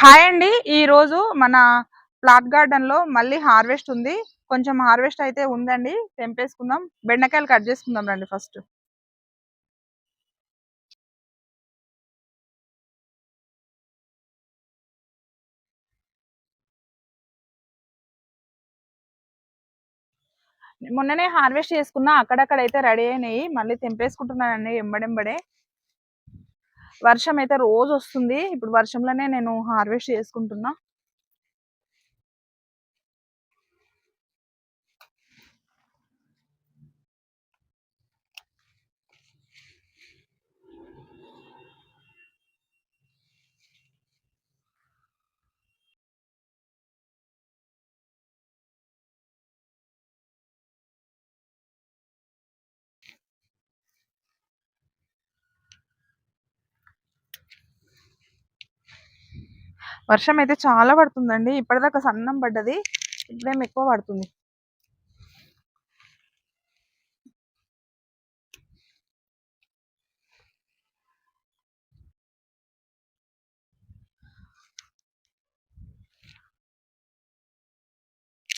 Hi అండి. ఈ రోజు మన ప్లాట్ గార్డెన్లో మళ్ళీ హార్వెస్ట్ ఉంది. కొంచెం హార్వెస్ట్ అయితే ఉందండి. తెంపేసుకుందాం. బెండకాయలు కట్ చేసుకుందాం రండి ఫస్ట్. మొన్ననే హార్వెస్ట్ చేసుకున్నా అక్కడక్కడ అయితే రెడీ అయినాయి. మళ్ళీ తెంపేసుకుంటున్నానండి ఎంబడెంబడే. వర్షం అయితే రోజు వస్తుంది ఇప్పుడు వర్షంలోనే నేను హార్వెస్ట్ చేసుకుంటున్నా. వర్షం అయితే చాలా పడుతుందండి. ఇప్పటిదాకా సన్నం పడ్డది. ఇప్పుడేమో ఎక్కువ పడుతుంది.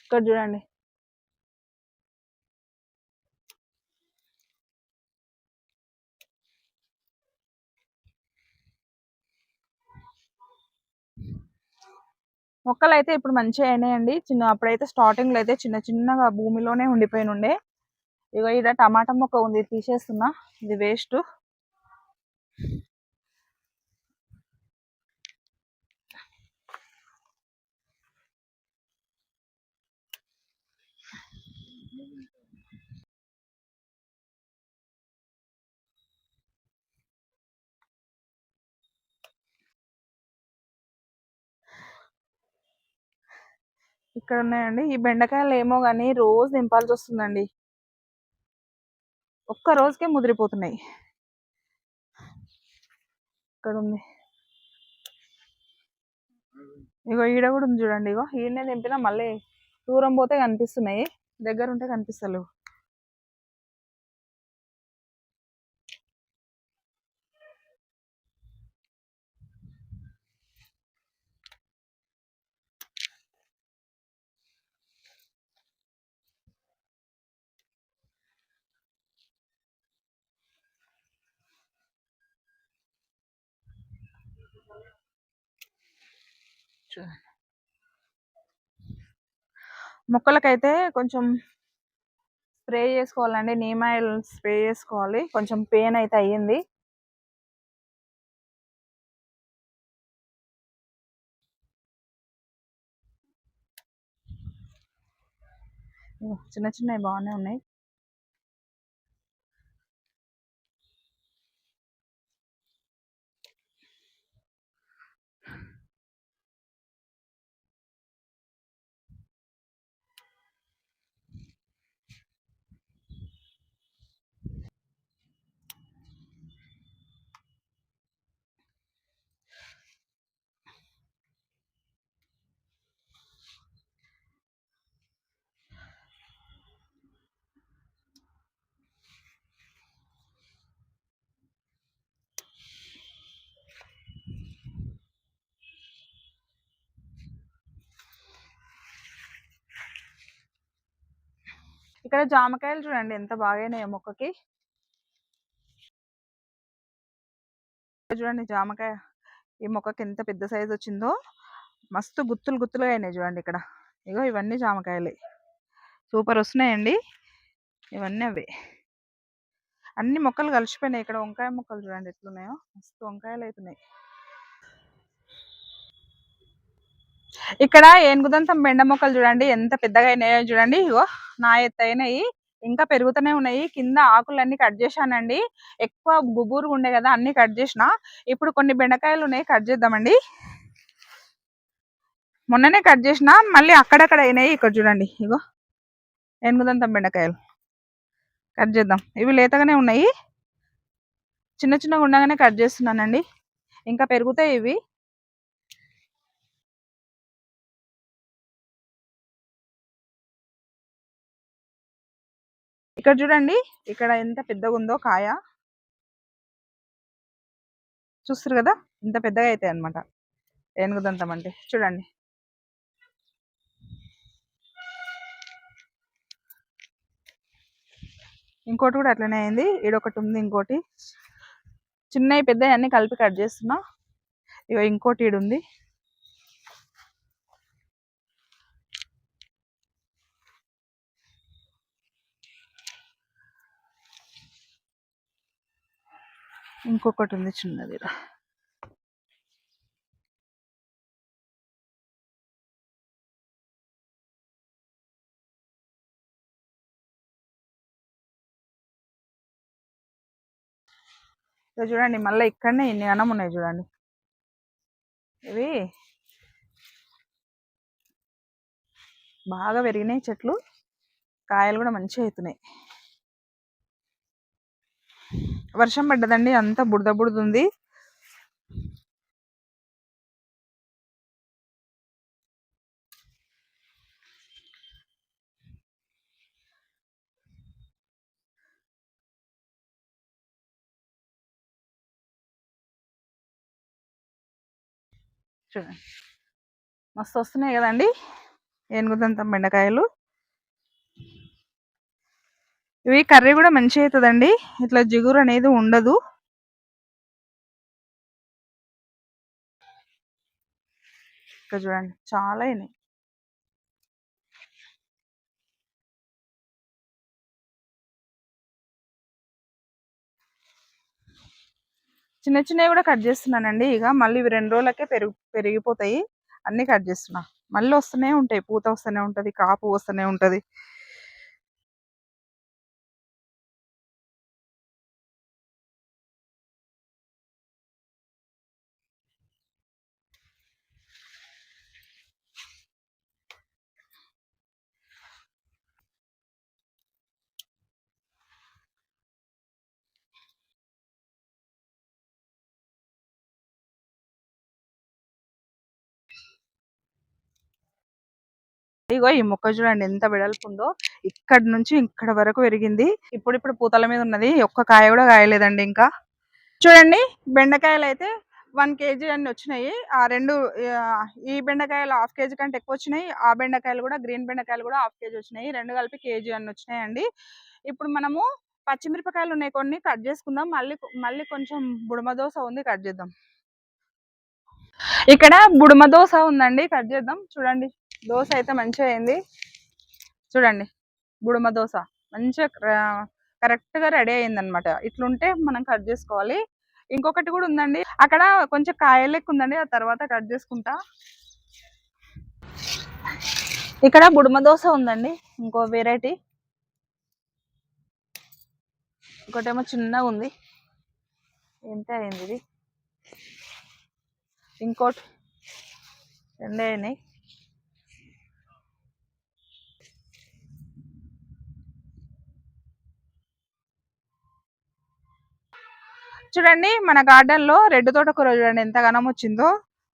ఇక్కడ చూడండి. మొక్కలు అయితే ఇప్పుడు మంచిగా అయినాయండి. చిన్న అప్పుడైతే స్టార్టింగ్లో అయితే చిన్న చిన్నగా భూమిలోనే ఉండిపోయిన ఉండే ఇక ఇక్కడ టమాటా మొక్క ఉంది తీసేస్తున్నా. ఇది వేస్ట్ ఇక్కడ ఉన్నాయండి ఈ బెండకాయలు ఏమో కానీ రోజు నింపాల్సి వస్తుందండి. ఒక్క రోజుకే ముదిరిపోతున్నాయి. ఇక్కడ ఉంది ఇగో ఈడ కూడా ఉంది చూడండి. ఇగో ఈడనే దింపినా మళ్ళీ దూరం పోతే కనిపిస్తున్నాయి. దగ్గర ఉంటే కనిపిస్తలేవు. మొక్కలకైతే కొంచెం స్ప్రే చేసుకోవాలండి. నీమ్ ఆయిల్ స్ప్రే చేసుకోవాలి. కొంచెం పెయిన్ అయితే అయ్యింది. చిన్న చిన్నవి బాగానే ఉన్నాయి. ఇక్కడ జామకాయలు చూడండి ఎంత బాగానే మొక్కకి. చూడండి జామకాయ ఈ మొక్కకి ఎంత పెద్ద సైజు వచ్చిందో. మస్తు గుత్తులు గుత్తులుగా అయినాయి చూడండి ఇక్కడ. ఇగో ఇవన్నీ జామకాయలే. సూపర్ వస్తున్నాయండి. ఇవన్నీ అవే. అన్ని మొక్కలు కలిసిపోయినాయి ఇక్కడ. వంకాయ మొక్కలు చూడండి ఎట్లున్నాయో. మస్తు వంకాయలు అవుతున్నాయి ఇక్కడ ఏనుగుదంతం బెండ మొక్కలు చూడండి ఎంత పెద్దగా అయినాయో చూడండి. ఇగో నా ఎత్తైనవి ఇంకా పెరుగుతూనే ఉన్నాయి. కింద ఆకులన్నీ కట్ చేశానండి. ఎక్కువ గుబూరు ఉండే కదా అన్ని కట్ చేసిన. ఇప్పుడు కొన్ని బెండకాయలు ఉన్నాయి కట్ చేద్దామండి. మొన్ననే కట్ చేసిన మళ్ళీ అక్కడక్కడ అయినాయి. ఇక్కడ చూడండి ఇగో ఏనుగుదంతం బెండకాయలు. కట్ చేద్దాం. ఇవి లేతగానే ఉన్నాయి. చిన్న చిన్నగా ఉండగానే కట్ చేస్తున్నానండి. ఇంకా పెరుగుతాయి ఇవి. ఇక్కడ చూడండి. ఇక్కడ ఎంత పెద్దగా ఉందో కాయ. చూస్తారు కదా? ఇంత పెద్దగా అవుతాయి అనమాట ఏనుగుదంతం అంటే చూడండి. ఇంకోటి కూడా అట్లనే అయింది. ఈడొకటి ఉంది ఇంకోటి. చిన్నవి పెద్దవి అన్నీ కలిపి కట్ చేస్తున్నా. ఇక ఇంకోటి ఈడుంది. ఇంకొకటి ఉంది చిన్నది చూడండి మళ్ళీ ఇక్కడనే ఇన్ని అన్నం ఉన్నాయి చూడండి. ఇవి బాగా పెరిగినాయి చెట్లు. కాయలు కూడా మంచిగా అవుతున్నాయి వర్షం పడ్డదండి అంతా బుడద బుడద చూడండి. మస్తు వస్తున్నాయి కదండి ఏనుగుదంతం బెండకాయలు. ఇవి కర్రీ కూడా మంచిగా అవుతుందండి ఇట్లా జిగురు అనేది ఉండదు. ఇక్కడ చూడండి చాలా అయినాయి. చిన్న చిన్నవి కూడా కట్ చేస్తున్నానండి. ఇక మళ్ళీ ఇవి రెండు రోజులకే పెరుగు పెరిగిపోతాయి. అన్నీ కట్ చేస్తున్నా. మళ్ళీ వస్తూనే ఉంటాయి. పూత వస్తూనే ఉంటుంది కాపు వస్తూనే ఉంటుంది. ఇగో ఈ మొక్క చూడండి ఎంత వెడల్పు ఉందో ఇక్కడ నుంచి ఇక్కడ వరకు పెరిగింది. ఇప్పుడు ఇప్పుడు పూతల మీద ఉన్నది. ఒక్క కాయ కూడా కాయలేదండి ఇంకా. చూడండి బెండకాయలు అయితే వన్ కేజీ అన్ని వచ్చినాయి. ఆ రెండు ఈ బెండకాయలు హాఫ్ కేజీ కంటే ఎక్కువ వచ్చినాయి. ఆ బెండకాయలు కూడా గ్రీన్ బెండకాయలు కూడా హాఫ్ కేజీ వచ్చినాయి. రెండు కలిపి కేజీ అన్ని వచ్చినాయండి. ఇప్పుడు మనము పచ్చిమిరపకాయలు ఉన్నాయి కొన్ని కట్ చేసుకుందాం. మళ్ళీ మళ్ళీ కొంచెం బుడమదోస ఉంది కట్ చేద్దాం. ఇక్కడ బుడమదోస ఉందండి కట్ చేద్దాం. చూడండి. దోశ అయితే మంచిగా అయింది. చూడండి బుడుమ దోశ. మంచిగా కరెక్ట్గా రెడీ అయింది అనమాట ఇట్లుంటే మనం కట్ చేసుకోవాలి. ఇంకొకటి కూడా ఉందండి. అక్కడ కొంచెం కాయలు లెక్క ఉందండి. ఆ తర్వాత కట్ చేసుకుంటా. ఇక్కడ బుడుమ దోశ ఉందండి. ఇంకో వెరైటీ ఇంకోటేమో చిన్నగా ఉంది. ఎంత అయింది ఇది? ఇంకోటి రెండే అయినాయి. చూడండి మన గార్డెన్లో రెడ్ తోటకూర చూడండి ఎంత ఘనం వచ్చిందో.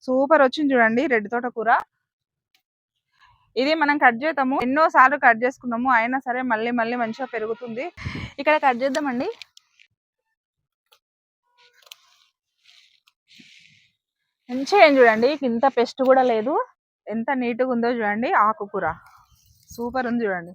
సూపర్ వచ్చింది చూడండి రెడ్ తోటకూర. ఇది మనం కట్ చేద్దాము. ఎన్నో సార్లు కట్ చేసుకున్నాము అయినా సరే మళ్ళీ మళ్ళీ మంచిగా పెరుగుతుంది. ఇక్కడ కట్ చేద్దామండి. మంచిగా ఏం చూడండి ఇంత పెస్ట్ కూడా లేదు. ఎంత నీట్గా ఉందో చూడండి ఆకుకూర. సూపర్ ఉంది చూడండి చూడండి.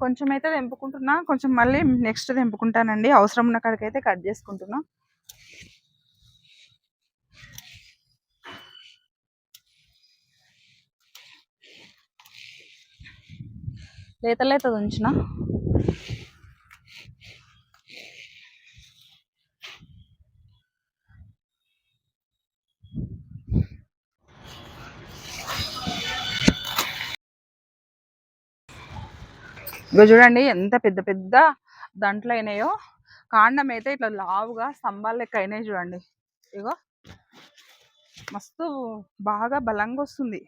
కొంచెం అయితే తెంపుకుంటున్నా కొంచెం మళ్ళీ నెక్స్ట్ తెంపుకుంటానండి. అవసరం ఉన్న కాడికైతే కట్ చేసుకుంటున్నా. లేత లేత ఉంచిన? ఇగో చూడండి ఎంత పెద్ద పెద్ద దంట్లు అయినాయో. కాండం అయితే ఇట్లా లావుగా స్తంభాలు లెక్క అయినాయి చూడండి. ఇగో మస్తు బాగా బలంగా వస్తుంది.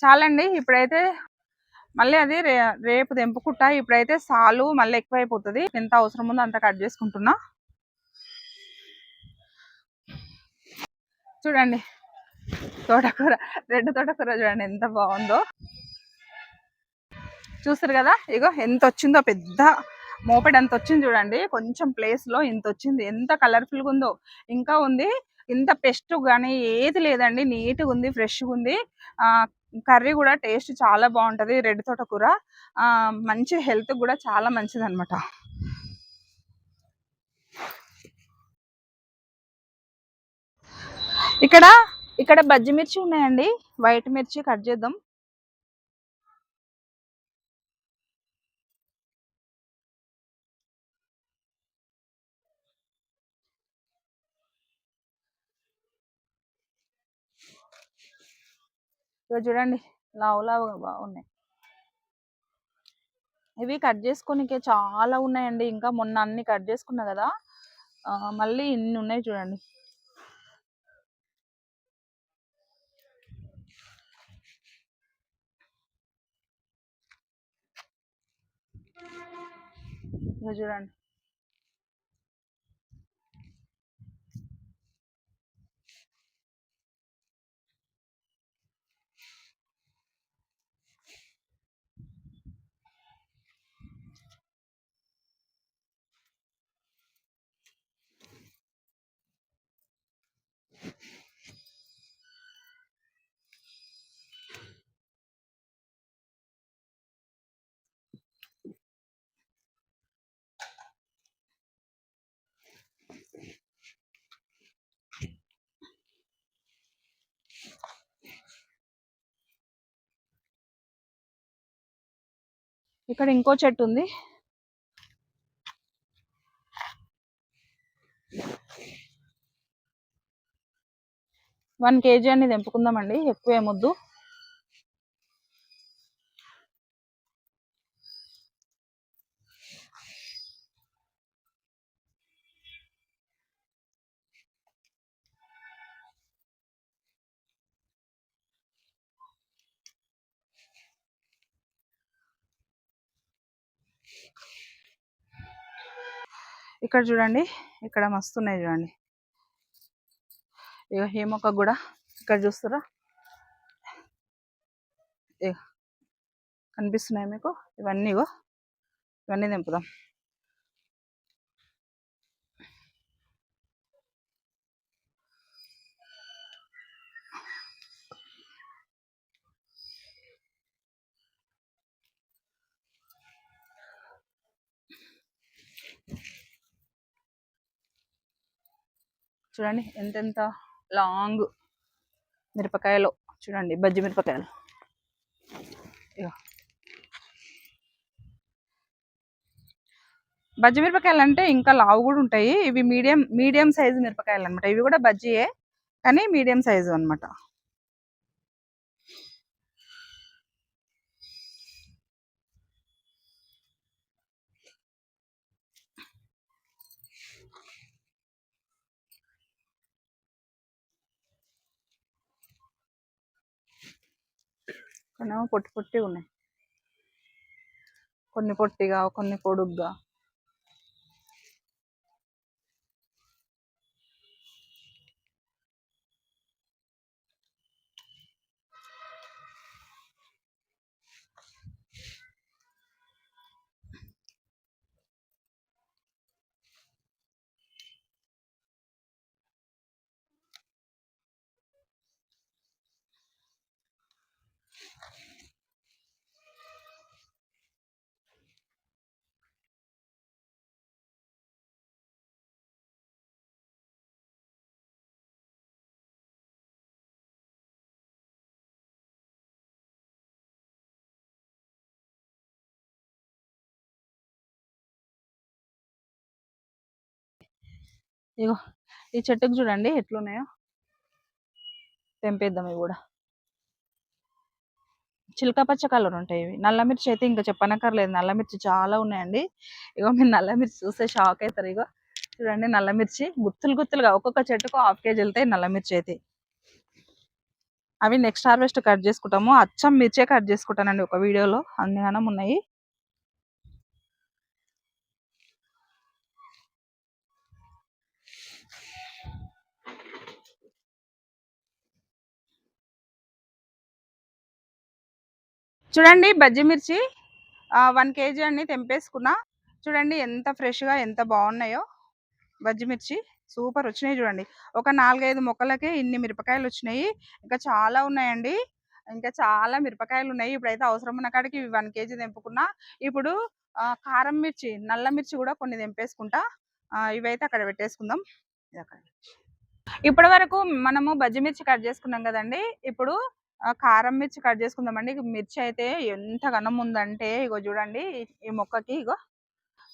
చాలండి ఇప్పుడైతే మళ్ళీ అది రే రేపు తెంపుకుంటా. ఇప్పుడైతే సాలు మళ్ళీ ఎక్కువైపోతుంది. ఎంత అవసరం ఉందో అంత కట్ చేసుకుంటున్నా. చూడండి. తోటకూర రెడ్ తోటకూర చూడండి ఎంత బాగుందో. చూస్తారు కదా? ఇగో ఎంత వచ్చిందో పెద్ద మోపెడ్ అంత వచ్చింది చూడండి. కొంచెం ప్లేస్లో ఇంత వచ్చింది. ఎంత కలర్ఫుల్గా ఉందో. ఇంకా ఉంది. ఇంత పెస్ట్ కానీ ఏది లేదండి. నీట్గా ఉంది ఫ్రెష్గా ఉంది. కర్రీ కూడా టేస్ట్ చాలా బాగుంటుంది. రెడ్ తోటకూర. మంచి హెల్త్ కూడా చాలా మంచిది అనమాట ఇక్కడ ఇక్కడ బజ్జి మిర్చి ఉన్నాయండి. వైట్ మిర్చి కట్ చేద్దాం. చూడండి లావు లావుగా బాగున్నాయి. ఇవి కట్ చేసుకోనికే చాలా ఉన్నాయండి. ఇంకా మొన్న అన్ని కట్ చేసుకున్నా కదా. మళ్ళీ ఇన్ని ఉన్నాయి చూడండి. చూడండి ఇక్కడ ఇంకో చెట్టు ఉంది. వన్ కేజీ అని తెంపుకుందామండి. ఎక్కువ ఏమొద్దు ఇక్కడ చూడండి ఇక్కడ మస్తు ఉన్నాయి చూడండి. ఇక ఈ మొక్క కూడా ఇక్కడ చూస్తారా కనిపిస్తున్నాయి మీకు? ఇవన్నీ ఇవన్నీ దింపుదాం చూడండి ఎంతెంత లాంగ్ మిరపకాయలు. చూడండి బజ్జి మిరపకాయలు. బజ్జి మిరపకాయలు అంటే ఇంకా లావు కూడా ఉంటాయి. ఇవి మీడియం మీడియం సైజు మిరపకాయలు అనమాట ఇవి కూడా బజ్జీయే కానీ మీడియం సైజు అనమాట కొన్నేమో పొట్టి పొట్టి ఉన్నాయి కొన్ని పొట్టిగా కొన్ని పొడుగ్గా. ఇగో ఈ చెట్టుకు చూడండి ఎట్లున్నాయో. తెంపేద్దాం ఇవి కూడా. చిలక పచ్చ కలర్ ఉంటాయి ఇవి. నల్ల మిర్చి అయితే ఇంకా చెప్పనక్కర్లేదు. నల్ల మిర్చి చాలా ఉన్నాయండి. ఇగో మీరు నల్ల మిర్చి చూస్తే షాక్ అవుతారు ఇగో చూడండి నల్ల మిర్చి. గుత్తులు గుత్తులుగా ఒక్కొక్క చెట్టుకు హాఫ్ కేజీ వెళ్తాయి నల్ల మిర్చి అయితే. అవి నెక్స్ట్ హార్వెస్ట్ కట్ చేసుకుంటాము. అచ్చం మిర్చే కట్ చేసుకుంటానండి ఒక వీడియోలో. అందుగానం ఉన్నాయి. చూడండి బజ్జి మిర్చి వన్ కేజీ అన్ని తెంపేసుకున్నా. చూడండి ఎంత ఫ్రెష్గా ఎంత బాగున్నాయో బజ్జి మిర్చి. సూపర్ వచ్చినాయి చూడండి. ఒక నాలుగైదు మొక్కలకే ఇన్ని మిరపకాయలు వచ్చినాయి. ఇంకా చాలా ఉన్నాయండి. ఇంకా చాలా మిరపకాయలు ఉన్నాయి. ఇప్పుడైతే అవసరం ఉన్న కాడికి వన్ కేజీ తెంపుకున్నా. ఇప్పుడు కారం మిర్చి నల్ల మిర్చి కూడా కొన్ని తెంపేసుకుంటా. ఇవైతే అక్కడ పెట్టేసుకుందాం. ఇప్పటి వరకు మనము బజ్జి మిర్చి కట్ చేసుకున్నాం కదండి. ఇప్పుడు కారం మిర్చి కట్ చేసుకుందామండి. మిర్చి అయితే ఎంత ఘనం ఉందంటే ఇగో చూడండి ఈ మొక్కకి ఇగో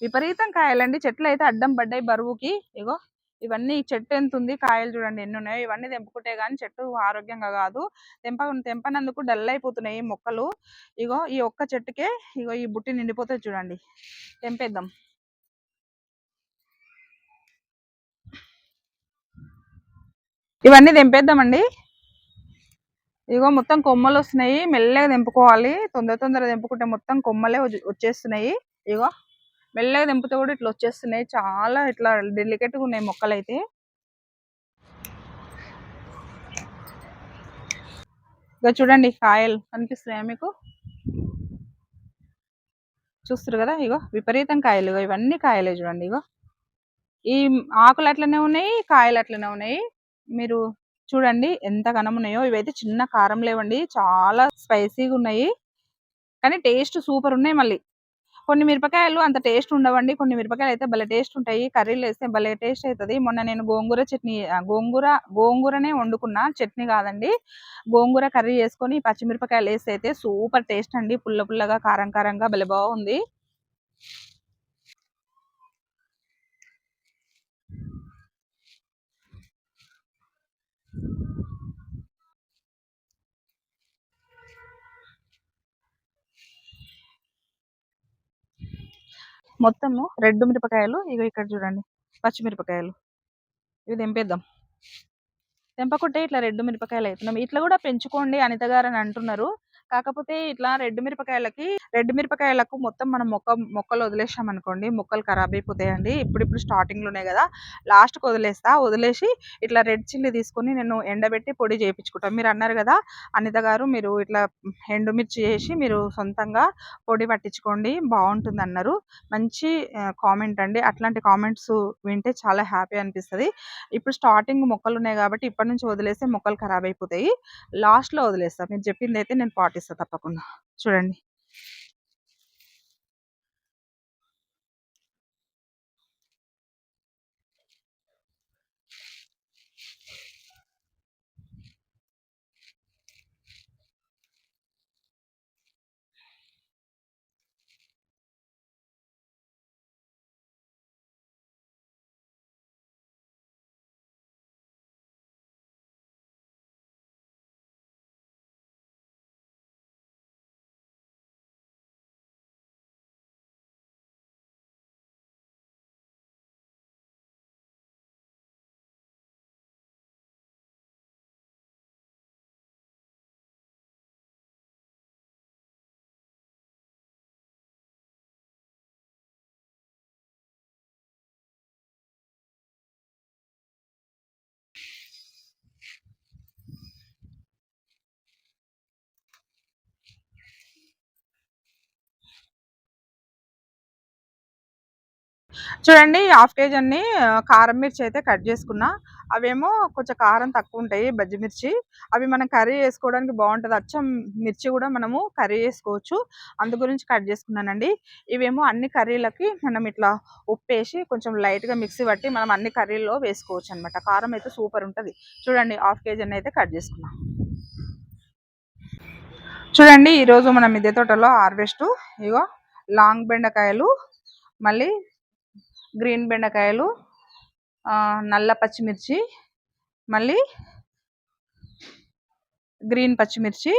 విపరీతం కాయలండి. చెట్లు అయితే అడ్డం పడ్డాయి బరువుకి. ఇగో ఇవన్నీ చెట్టు ఎంత ఉంది కాయలు చూడండి ఎన్ని ఉన్నాయో ఇవన్నీ తెంపుకుంటే గానీ చెట్టు ఆరోగ్యంగా కాదు. తెంప తెంపనందుకు డల్ అయిపోతున్నాయి మొక్కలు. ఇగో ఈ ఒక్క చెట్టుకే ఇగో ఈ బుట్టి నిండిపోతే చూడండి. తెంపేద్దాం. ఇవన్నీ తెంపేద్దామండి. ఇగో మొత్తం కొమ్మలు వస్తున్నాయి. మెల్లగా తెంపుకోవాలి. తొందర తొందర తెంపుకుంటే మొత్తం కొమ్మలే వచ్చేస్తున్నాయి. ఇగో మెల్లగా తెంపితే కూడా ఇట్లా వచ్చేస్తున్నాయి. చాలా ఇట్లా డెలికేట్గా ఉన్నాయి మొక్కలు అయితే ఇక చూడండి కాయలు కనిపిస్తున్నాయా మీకు? చూస్తారు కదా ఇగో విపరీతం కాయలు. ఇవన్నీ కాయలే చూడండి ఇగో. ఈ ఆకులు అట్లనే ఉన్నాయి కాయలు అట్లనే ఉన్నాయి. మీరు చూడండి ఎంత ఘనమున్నాయో. ఇవైతే చిన్న కారం లేవండి. చాలా స్పైసీగా ఉన్నాయి కానీ టేస్ట్ సూపర్ ఉన్నాయి మళ్ళీ. కొన్ని మిరపకాయలు అంత టేస్ట్ ఉండవండి. కొన్ని మిరపకాయలు అయితే భలే టేస్ట్ ఉంటాయి. కర్రీలు వేస్తే భలే టేస్ట్ అవుతుంది మొన్న నేను గోంగూర చట్నీ గోంగూర గోంగూరనే వండుకున్నా. చట్నీ కాదండి. గోంగూర కర్రీ వేసుకొని పచ్చిమిరపకాయలు వేస్తే అయితే సూపర్ టేస్ట్ అండి. పుల్ల పుల్లగా కారం కారంగా భలే బాగుంది. మొత్తము రెడ్ మిరపకాయలు ఇగో ఇక్కడ చూడండి పచ్చిమిరపకాయలు. ఇవి తెంపేద్దాం. తెంపకుంటే ఇట్లా రెడ్ మిరపకాయలు అవుతున్నాం ఇట్లా కూడా పెంచుకోండి అనిత గారు అని అంటున్నారు. కాకపోతే ఇట్లా రెడ్ మిరపకాయలకి రెడ్ మిరపకాయలకు మొత్తం మనం మొక్క మొక్కలు వదిలేసాం అనుకోండి మొక్కలు ఖరాబ్ అయిపోతాయండి. ఇప్పుడు ఇప్పుడు స్టార్టింగ్లోనే కదా లాస్ట్కి వదిలేస్తా వదిలేసి ఇట్లా రెడ్ చిల్లీ తీసుకొని నేను ఎండబెట్టి పొడి చేయించుకుంటాను మీరు అన్నారు కదా అనిత గారు మీరు ఇట్లా ఎండుమిర్చి చేసి మీరు సొంతంగా పొడి పట్టించుకోండి బాగుంటుంది అన్నారు. మంచి కామెంట్ అండి. అట్లాంటి కామెంట్స్ వింటే చాలా హ్యాపీ అనిపిస్తుంది. ఇప్పుడు స్టార్టింగ్ మొక్కలు ఉన్నాయి కాబట్టి ఇప్పటి నుంచి వదిలేస్తే మొక్కలు ఖరాబ్ అయిపోతాయి. లాస్ట్లో వదిలేస్తాను మీరు చెప్పింది అయితే నేను పాటిస్తాను పంపిస్తా తప్పకుండా. చూడండి. చూడండి హాఫ్ కేజీ అన్ని కారం మిర్చి అయితే కట్ చేసుకున్నా. అవేమో కొంచెం కారం తక్కువ ఉంటాయి బజ్జి మిర్చి. అవి మనం కర్రీ చేసుకోవడానికి బాగుంటుంది. అచ్చం మిర్చి కూడా మనము కర్రీ చేసుకోవచ్చు. అందు గురించి కట్ చేసుకున్నానండి. ఇవేమో అన్ని కర్రీలకి మనం ఇట్లా ఉప్పు వేసి కొంచెం లైట్గా మిక్సీ పట్టి మనం అన్ని కర్రీల్లో వేసుకోవచ్చు అనమాట కారం అయితే సూపర్ ఉంటుంది. చూడండి హాఫ్ కేజీ అన్ని అయితే కట్ చేసుకున్నాం. చూడండి ఈరోజు మనం మిద్దె తోటలో హార్వెస్ట్. ఇగో లాంగ్ బెండకాయలు మళ్ళీ గ్రీన్ బెండకాయలు నల్ల పచ్చిమిర్చి మళ్ళీ గ్రీన్ పచ్చిమిర్చి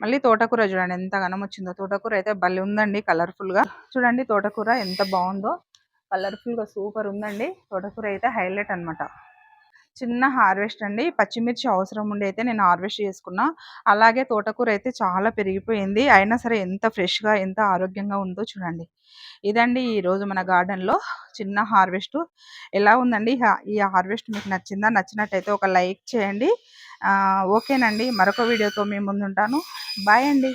మళ్ళీ తోటకూర చూడండి ఎంత ఘనం వచ్చిందో. తోటకూర అయితే భలే ఉందండి కలర్ఫుల్గా. చూడండి తోటకూర ఎంత బాగుందో. కలర్ఫుల్గా సూపర్ ఉందండి. తోటకూర అయితే హైలైట్ అన్నమాట. చిన్న హార్వెస్ట్ అండి. పచ్చిమిర్చి అవసరం ఉండి అయితే నేను హార్వెస్ట్ చేసుకున్నా. అలాగే తోటకూర అయితే చాలా పెరిగిపోయింది. అయినా సరే ఎంత ఫ్రెష్గా ఎంత ఆరోగ్యంగా ఉందో చూడండి. ఇదండి ఈరోజు మన గార్డెన్లో చిన్న హార్వెస్ట్. ఎలా ఉందండి? ఈ హార్వెస్ట్ మీకు నచ్చిందా? నచ్చినట్టయితే ఒక లైక్ చేయండి. ఓకేనండి. మరొక వీడియోతో మేము ముందుంటాను. బాయ్ అండి.